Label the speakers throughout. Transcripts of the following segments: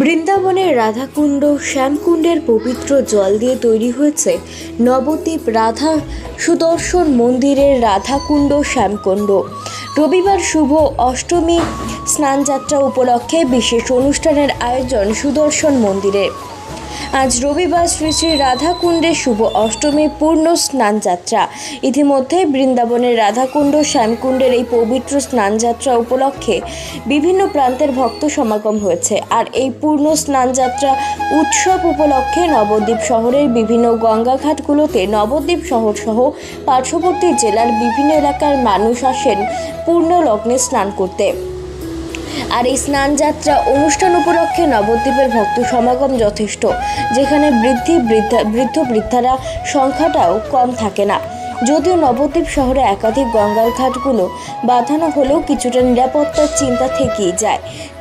Speaker 1: বৃন্দাবনের রাধাকুণ্ড শ্যামকুণ্ডের পবিত্র জল দিয়ে তৈরি হয়েছে নবদ্বীপ রাধা সুদর্শন মন্দিরের রাধাকুণ্ড শ্যামকুণ্ড রবিবার শুভ অষ্টমী স্নানযাত্রা উপলক্ষে বিশেষ অনুষ্ঠানের আয়োজন সুদর্শন মন্দিরে আজ রবিবার শ্রী শ্রী রাধাকুণ্ডে শুভ অষ্টমী পূর্ণ স্নান যাত্রা ইতিমধ্যে বৃন্দাবনের রাধাকুণ্ড শ্যামকুণ্ডের এই পবিত্র স্নান যাত্রা উপলক্ষে বিভিন্ন প্রান্তের ভক্ত সমাগম হয়েছে আর এই পূর্ণ স্নান যাত্রা উৎসব উপলক্ষে নবদ্বীপ শহরের বিভিন্ন গঙ্গাঘাটগুলোতে নবদ্বীপ শহর সহ পার্শ্ববর্তী জেলার বিভিন্ন এলাকার মানুষ আসেন পূর্ণ লগ্নে স্নান করতে আর এই স্নানযাত্রা অনুষ্ঠান উপলক্ষে নবদ্বীপের ভক্ত সমাগম যথেষ্ট যেখানে বৃদ্ধি বৃদ্ধা বৃদ্ধ বৃদ্ধারা সংখ্যাটাও কম থাকে না যদিও নবদ্বীপ শহরে একাধিক গঙ্গার ঘাটগুলো বাঁধানো হলেও কিছুটা নিরাপত্তার চিন্তা থেকেই যায়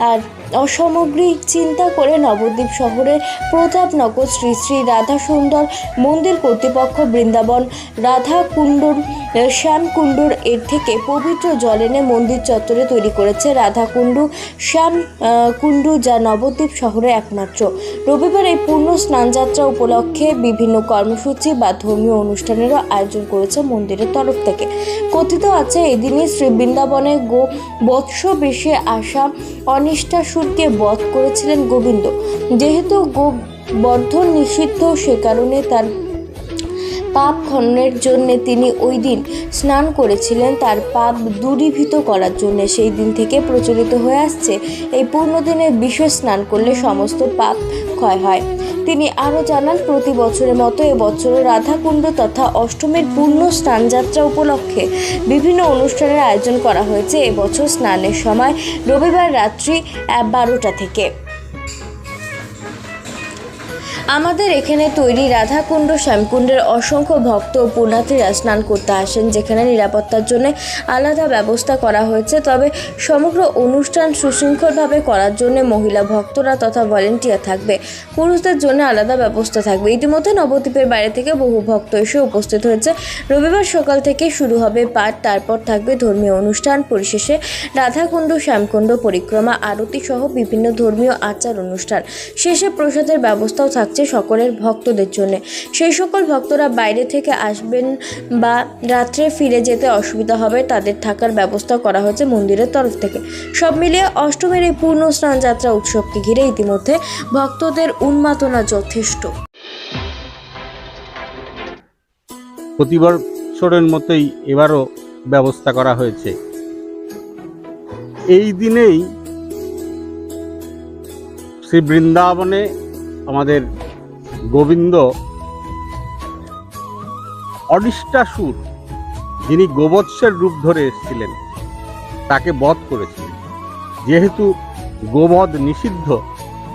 Speaker 1: আর অসামগ্রিক চিন্তা করে নবদ্বীপ শহরের প্রতাপনগর শ্রী শ্রী রাধা সুন্দর মন্দির কর্তৃপক্ষ বৃন্দাবন রাধা শ্যাম শ্যামকুণ্ডুর এর থেকে পবিত্র জল এনে মন্দির চত্বরে তৈরি করেছে কুণ্ডু শ্যাম কুণ্ডু যা নবদ্বীপ শহরে একমাত্র রবিবার এই পূর্ণ স্নানযাত্রা উপলক্ষে বিভিন্ন কর্মসূচি বা ধর্মীয় অনুষ্ঠানেরও আয়োজন করেছে মন্দিরের তরফ থেকে কথিত আছে এদিনই শ্রী বৃন্দাবনে গো বৎস বেশে আসা অনিষ্ঠা অসুরকে বধ করেছিলেন গোবিন্দ যেহেতু গোবর্ধন নিষিদ্ধ সে কারণে তার পাপ খননের জন্যে তিনি ওই দিন স্নান করেছিলেন তার পাপ দূরীভূত করার জন্যে সেই দিন থেকে প্রচলিত হয়ে আসছে এই পূর্ণ দিনে বিশেষ স্নান করলে সমস্ত পাপ ক্ষয় হয় তিনি আরও জানান প্রতি বছরের মতো এবছরও রাধাকুণ্ড তথা অষ্টমীর পূর্ণ স্নানযাত্রা উপলক্ষে বিভিন্ন অনুষ্ঠানের আয়োজন করা হয়েছে এবছর স্নানের সময় রবিবার রাত্রি বারোটা থেকে আমাদের এখানে তৈরি রাধাকুণ্ড শ্যামকুণ্ডের অসংখ্য ভক্ত ও পুণ্যার্থীরা স্নান করতে আসেন যেখানে নিরাপত্তার জন্য আলাদা ব্যবস্থা করা হয়েছে তবে সমগ্র অনুষ্ঠান সুশৃঙ্খলভাবে করার জন্য মহিলা ভক্তরা তথা ভলেন্টিয়ার থাকবে পুরুষদের জন্য আলাদা ব্যবস্থা থাকবে ইতিমধ্যে নবদ্বীপের বাইরে থেকে বহু ভক্ত এসে উপস্থিত হয়েছে রবিবার সকাল থেকে শুরু হবে পাঠ তারপর থাকবে ধর্মীয় অনুষ্ঠান পরিশেষে রাধাকুণ্ড শ্যামকুণ্ড পরিক্রমা আরতি সহ বিভিন্ন ধর্মীয় আচার অনুষ্ঠান শেষে প্রসাদের ব্যবস্থাও থাকছে থাকছে সকলের ভক্তদের জন্য সেই সকল ভক্তরা বাইরে থেকে আসবেন বা রাত্রে ফিরে যেতে অসুবিধা হবে তাদের থাকার ব্যবস্থা করা হয়েছে মন্দিরের তরফ থেকে সব মিলিয়ে অষ্টমীর এই পূর্ণ স্নান যাত্রা উৎসবকে ঘিরে ইতিমধ্যে ভক্তদের উন্মাদনা যথেষ্ট
Speaker 2: প্রতিবার মতোই এবারও ব্যবস্থা করা হয়েছে এই দিনেই শ্রী বৃন্দাবনে আমাদের গোবিন্দ অডিষ্টাসুর যিনি গোবৎসের রূপ ধরে এসেছিলেন তাকে বধ করেছিলেন যেহেতু গোবধ নিষিদ্ধ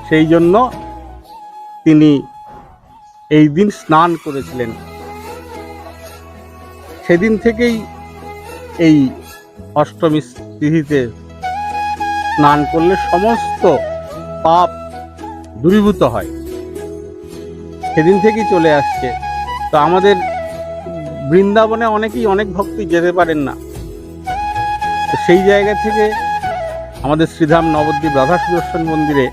Speaker 2: সেই জন্য তিনি এই দিন স্নান করেছিলেন সেদিন থেকেই এই অষ্টমী তিথিতে স্নান করলে সমস্ত পাপ দূরীভূত হয় সেদিন থেকেই চলে আসছে তো আমাদের বৃন্দাবনে অনেকেই অনেক ভক্তি যেতে পারেন না তো সেই জায়গা থেকে আমাদের শ্রীধাম নবদ্বীপ রাধা সুদর্শন মন্দিরে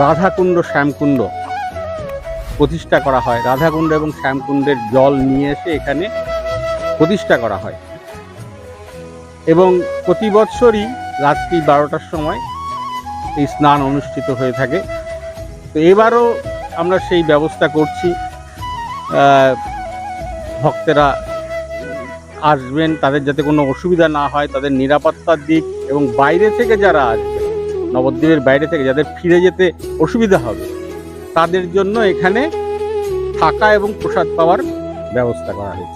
Speaker 2: রাধাকুণ্ড শ্যামকুণ্ড প্রতিষ্ঠা করা হয় রাধাকুণ্ড এবং শ্যামকুণ্ডের জল নিয়ে এসে এখানে প্রতিষ্ঠা করা হয় এবং প্রতি বছরই রাত্রি বারোটার সময় এই স্নান অনুষ্ঠিত হয়ে থাকে তো এবারও আমরা সেই ব্যবস্থা করছি ভক্তেরা আসবেন তাদের যাতে কোনো অসুবিধা না হয় তাদের নিরাপত্তার দিক এবং বাইরে থেকে যারা আসবে নবদ্বীপের বাইরে থেকে যাদের ফিরে যেতে অসুবিধা হবে তাদের জন্য এখানে থাকা এবং প্রসাদ পাওয়ার ব্যবস্থা করা হয়েছে